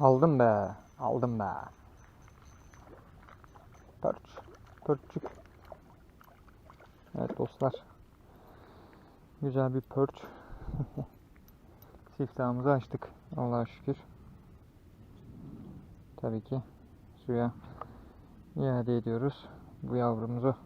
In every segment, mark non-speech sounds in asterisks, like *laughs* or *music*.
Aldım be. Aldım be. Pörç. Pörçük. Evet dostlar. Güzel bir pörç. *laughs* Siftahımızı açtık. Allah'a şükür. Tabii ki suya iade ediyoruz bu yavrumuzu.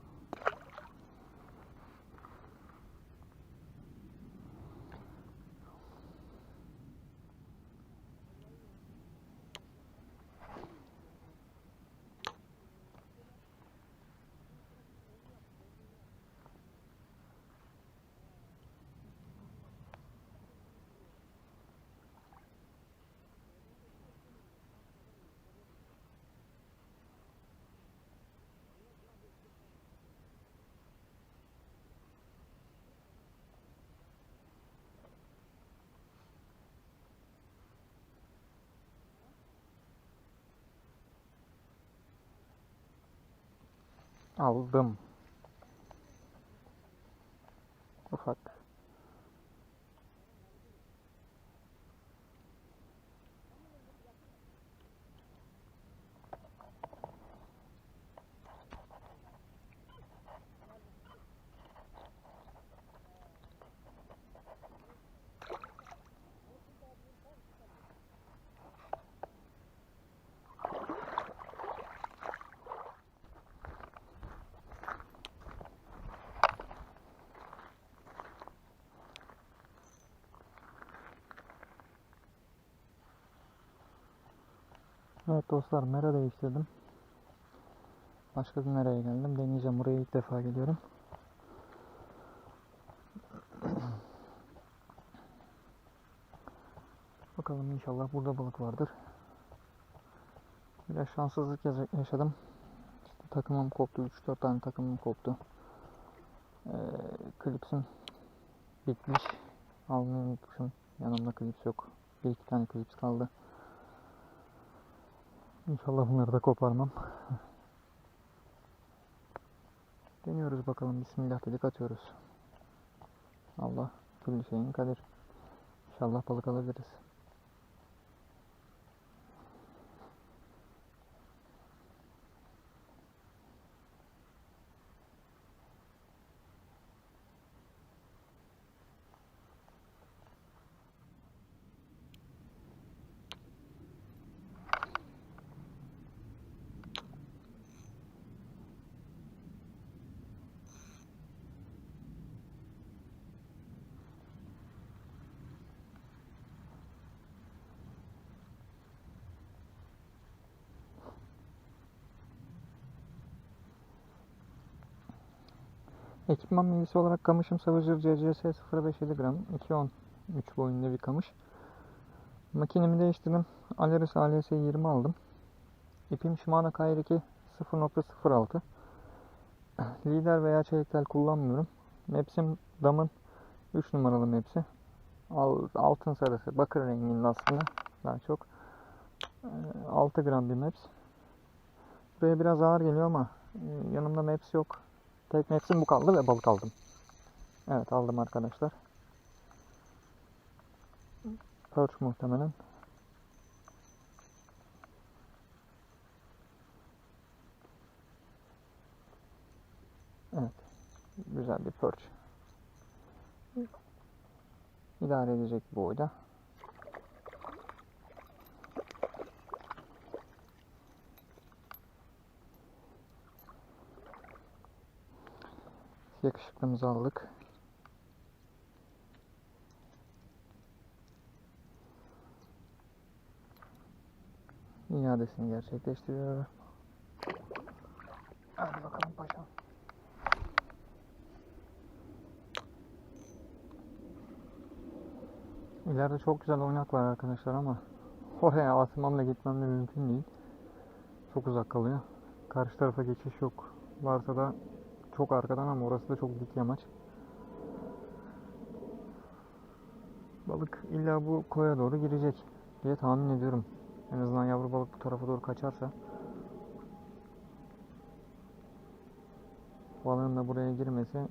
Aldım. Ufak. Evet dostlar mera değiştirdim. Başka bir meraya geldim. Deneyeceğim. Buraya ilk defa geliyorum. *clears throat* Bakalım inşallah burada balık vardır. Biraz şanssızlık yaşa- yaşadım. İşte takımım koptu. 3-4 tane takımım koptu. Ee, klipsim bitmiş. Almayı unutmuşum. Yanımda klips yok. Bir iki tane klips kaldı. İnşallah bunları da koparmam. Deniyoruz bakalım. Bismillah dedik atıyoruz. Allah türlü şeyin kadir. İnşallah balık alabiliriz. Ekipman bilgisi olarak kamışım Savager CCS 057 gram 2.10 3 boyunda bir kamış. Makinemi değiştirdim. Aleris ALS 20 aldım. İpim Shimano KR2 0.06 *clears throat* Lider veya çelik tel kullanmıyorum. Mepsim damın 3 numaralı mepsi. Al- Altın sarısı, bakır renginde aslında daha çok. Ee, 6 gram bir meps. Buraya biraz ağır geliyor ama e, yanımda meps yok. Tek mevsim bu kaldı ve balık aldım. Evet aldım arkadaşlar. Perch muhtemelen. Evet. Güzel bir perch. İdare edecek boyda. Yakışıklımızı aldık. İadesini gerçekleştiriyor. Hadi bakalım paşam. İleride çok güzel oynak var arkadaşlar ama oraya atmamla gitmem de mümkün değil. Çok uzak kalıyor. Karşı tarafa geçiş yok. Varsa da çok arkadan ama orası da çok dik yamaç. Balık illa bu koya doğru girecek diye tahmin ediyorum. En azından yavru balık bu tarafa doğru kaçarsa. Balığın da buraya girmesi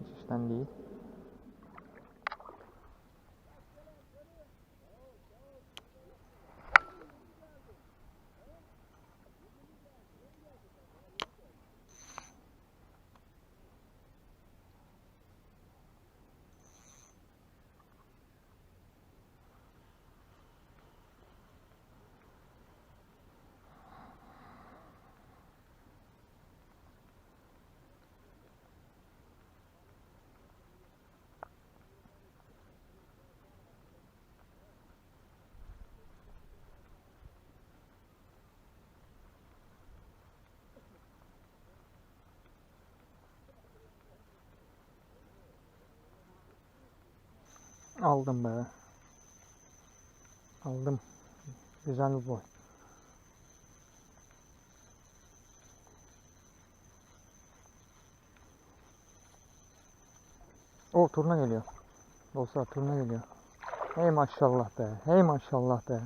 hiç işten değil. Aldım be. Aldım. Güzel bir boy. O turna geliyor. Dostlar turna geliyor. Hey maşallah be. Hey maşallah be.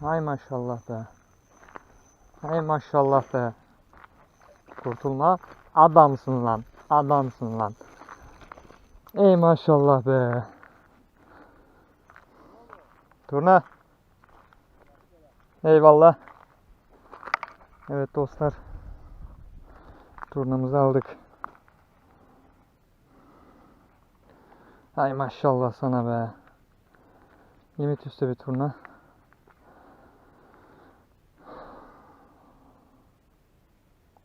Hay maşallah be. Hey maşallah be. Kurtulma. Adamsın lan. Adamsın lan. Ey maşallah be. Turna. Eyvallah. Evet dostlar. Turnamızı aldık. Hay maşallah sana be. Limit üstü bir turna.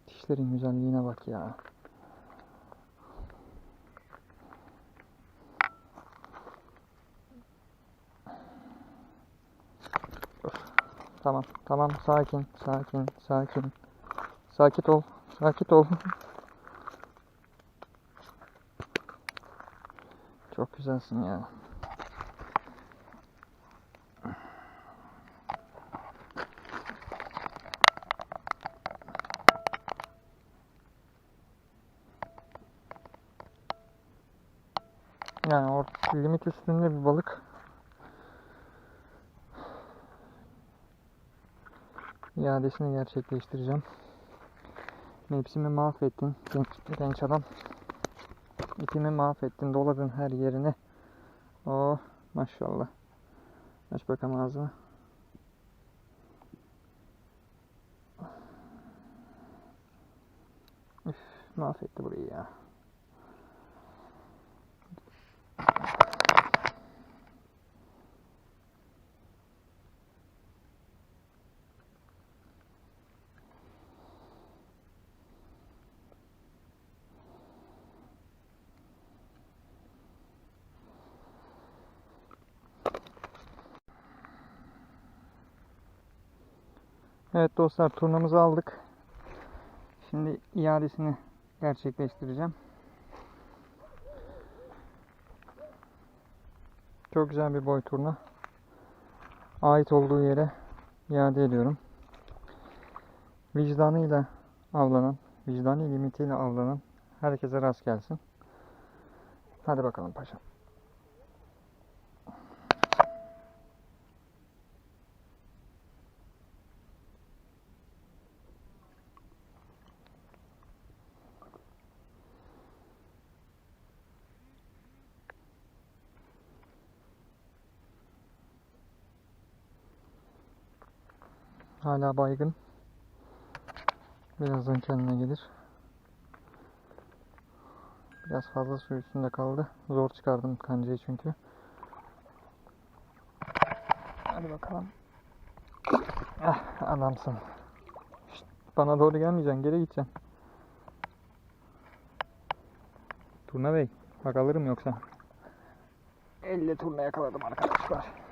Dişlerin güzelliğine bak ya. Tamam, tamam. Sakin, sakin, sakin. Sakit ol, sakit ol. *laughs* Çok güzelsin ya. Yani o limit üstünde bir balık. İadesini gerçekleştireceğim. Mevsimi mahvettin genç, genç adam. İpimi mahvettin, doladın her yerini. Oh maşallah. Aç bakalım ağzını. Üf, mahvetti burayı ya. Evet dostlar turnamızı aldık. Şimdi iadesini gerçekleştireceğim. Çok güzel bir boy turna. Ait olduğu yere iade ediyorum. Vicdanıyla avlanan, vicdani limitiyle avlanan herkese rast gelsin. Hadi bakalım paşam. Hala baygın. Birazdan kendine gelir. Biraz fazla su üstünde kaldı. Zor çıkardım kancayı çünkü. Hadi bakalım. Ah adamsın. Şşt, bana doğru gelmeyeceksin. Geri gideceksin. Turna Bey. Bak alırım yoksa. Elle turna yakaladım arkadaşlar.